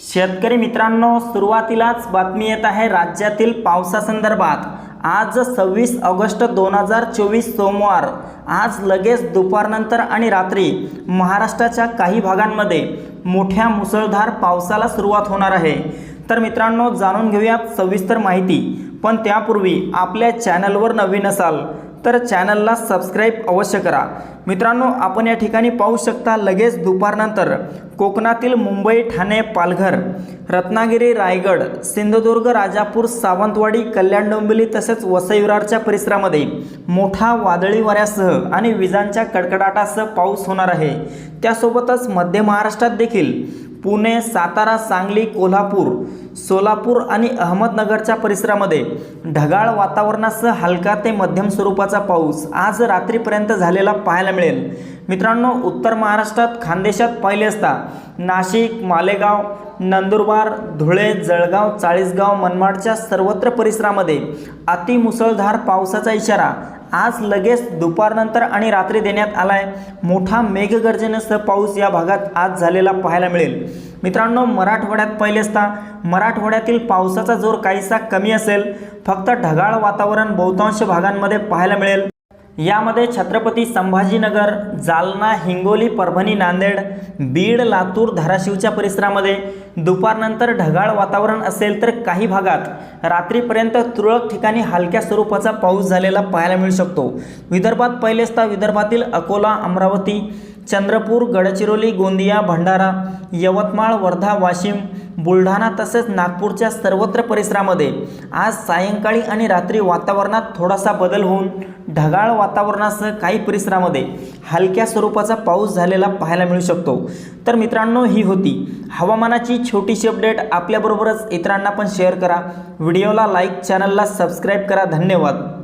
शेतकरी मित्रांनो सुरुवातीलाच बातमी येत आहे राज्यातील पावसासंदर्भात आज सव्वीस ऑगस्ट दोन हजार चोवीस सोमवार. आज लगेच दुपारनंतर आणि रात्री महाराष्ट्राच्या काही भागांमध्ये मोठ्या मुसळधार पावसाला सुरुवात होणार आहे. तर मित्रांनो जाणून घेऊयात सविस्तर माहिती. पण त्यापूर्वी आपल्या चॅनलवर नवीन असाल तर चॅनलला सबस्क्राईब अवश्य करा. मित्रांनो आपण या ठिकाणी पाहू शकता लगेच दुपारनंतर कोकणातील मुंबई ठाणे पालघर रत्नागिरी रायगड सिंधुदुर्ग राजापूर सावंतवाडी कल्याण डोंबिवली तसेच वसईविरारच्या परिसरामध्ये मोठा वादळी वाऱ्यासह आणि विजांच्या कडकडाटासह पाऊस होणार आहे. त्यासोबतच मध्य महाराष्ट्रात देखील पुणे सातारा सांगली कोल्हापूर सोलापूर आणि अहमदनगरच्या परिसरामध्ये ढगाळ वातावरणासह हलका ते मध्यम स्वरूपाचा पाऊस आज रात्रीपर्यंत झालेला पाहायला मिळेल. मित्रांनो उत्तर महाराष्ट्रात खानदेशात पाहिले असता नाशिक मालेगाव नंदुरबार धुळे जळगाव चाळीसगाव मनमाडच्या सर्वत्र परिसरामध्ये अतिमुसळधार पावसाचा इशारा आज लगेच दुपारनंतर आणि रात्री देण्यात आलाय मोठा मेघगर्जनेसह पाऊस या भागात आज झालेला पाहायला मिळेल. मित्रांनो मराठवाड्यात पहिले असता मराठवाड्यातील पावसाचा जोर काहीसा कमी असेल. फक्त ढगाळ वातावरण बहुतांश भागांमध्ये पाहायला मिळेल. यामध्ये छत्रपती संभाजीनगर जालना हिंगोली परभणी नांदेड बीड लातूर धाराशिवच्या परिसरामध्ये. दुपारनंतर ढगाळ वातावरण असेल तर काही भागात रात्रीपर्यंत तुरळक ठिकाणी हलक्या स्वरूपाचा पाऊस झालेला पाहायला मिळू शकतो. विदर्भात पहिलेच तर विदर्भातील अकोला अमरावती चंद्रपूर गडचिरोली गोंदिया भंडारा यवतमाळ वर्धा वाशिम बुलढाणा तसेच नागपूरच्या सर्वत्र परिसरामध्ये आज सायंकाळी आणि रात्री वातावरणात थोडासा बदल होऊन ढगाळ वातावरणासह काही परिसरामध्ये हलक्या स्वरूपाचा पाऊस झालेला पाहायला मिळू शकतो. तर मित्रांनो ही होती हवामानाची छोटीशी अपडेट. आपल्याबरोबरच इतरांना पण शेअर करा. व्हिडिओला लाईक चॅनलला सबस्क्राईब करा. धन्यवाद.